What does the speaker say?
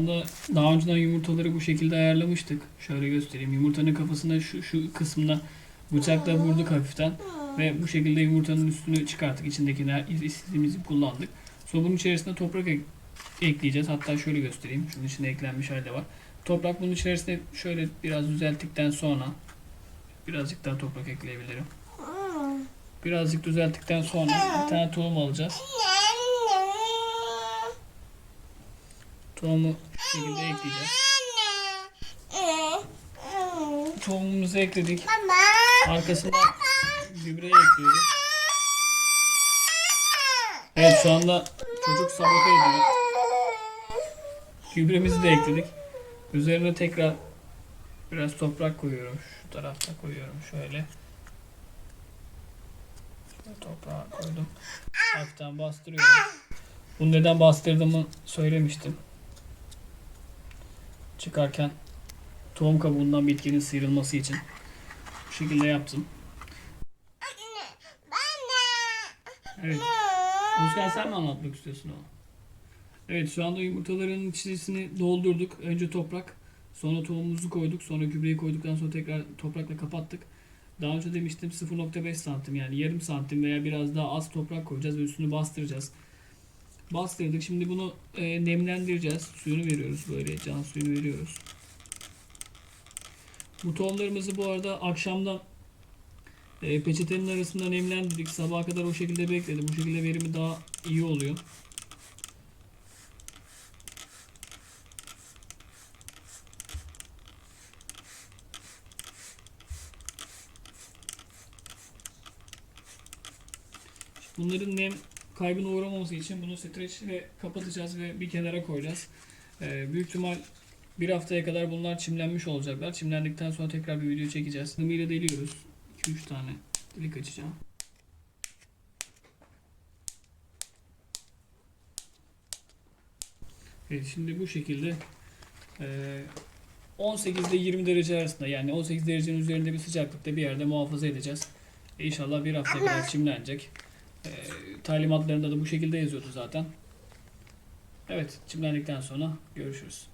anda daha önceden yumurtaları bu şekilde ayarlamıştık. Şöyle göstereyim. Yumurtanın kafasına şu, şu kısmına bıçakla vurduk hafiften. Ve bu şekilde yumurtanın üstünü çıkarttık. İçindekini istediğimizi kullandık. Sonra bunun içerisine toprak ek- ekleyeceğiz. Hatta şöyle göstereyim. Şunun içine eklenmiş halde var. Toprak bunun içerisine şöyle biraz düzelttikten sonra birazcık daha toprak ekleyebilirim. Birazcık düzelttikten sonra bir tane tohum alacağız. Tohumu şu şekilde ekleyeceğiz. Tohumumuzu ekledik. Arkasından gübre ekliyoruz. Evet şu anda çocuk sabote ediyor. Gübremizi de ekledik. Üzerine tekrar biraz toprak koyuyorum. Şu tarafta koyuyorum şöyle. Toprağı koydum. Hafiften bastırıyorum. Bunu neden bastırdığımı söylemiştim. Çıkarken tohum kabuğundan bitkinin sıyrılması için bu şekilde yaptım. Evet. Özkan sen mi anlatmak istiyorsun o? Evet şu anda yumurtaların içerisini doldurduk. Önce toprak, sonra tohumumuzu koyduk, sonra gübreyi koyduktan sonra tekrar toprakla kapattık. Daha önce demiştim 0.5 santim yani yarım santim veya biraz daha az toprak koyacağız ve üstünü bastıracağız. Bastırdık. Şimdi bunu e, nemlendireceğiz. Suyunu veriyoruz böyle can suyunu veriyoruz. Bu tohumlarımızı bu arada akşamdan e, peçetenin arasında nemlendirdik. Sabaha kadar o şekilde bekledi. Bu şekilde verimi daha iyi oluyor. Bunların nem kaybına uğramaması için bunu streçle kapatacağız ve bir kenara koyacağız. Ee, büyük ihtimal bir haftaya kadar bunlar çimlenmiş olacaklar. Çimlendikten sonra tekrar bir video çekeceğiz. Hımıyla deliyoruz. 2-3 tane delik açacağım. Evet şimdi bu şekilde eee 18 ile 20 derece arasında yani 18 derecenin üzerinde bir sıcaklıkta bir yerde muhafaza edeceğiz. E İnşallah bir hafta kadar çimlenecek. Eee talimatlarında da bu şekilde yazıyordu zaten. Evet çimlendikten sonra görüşürüz.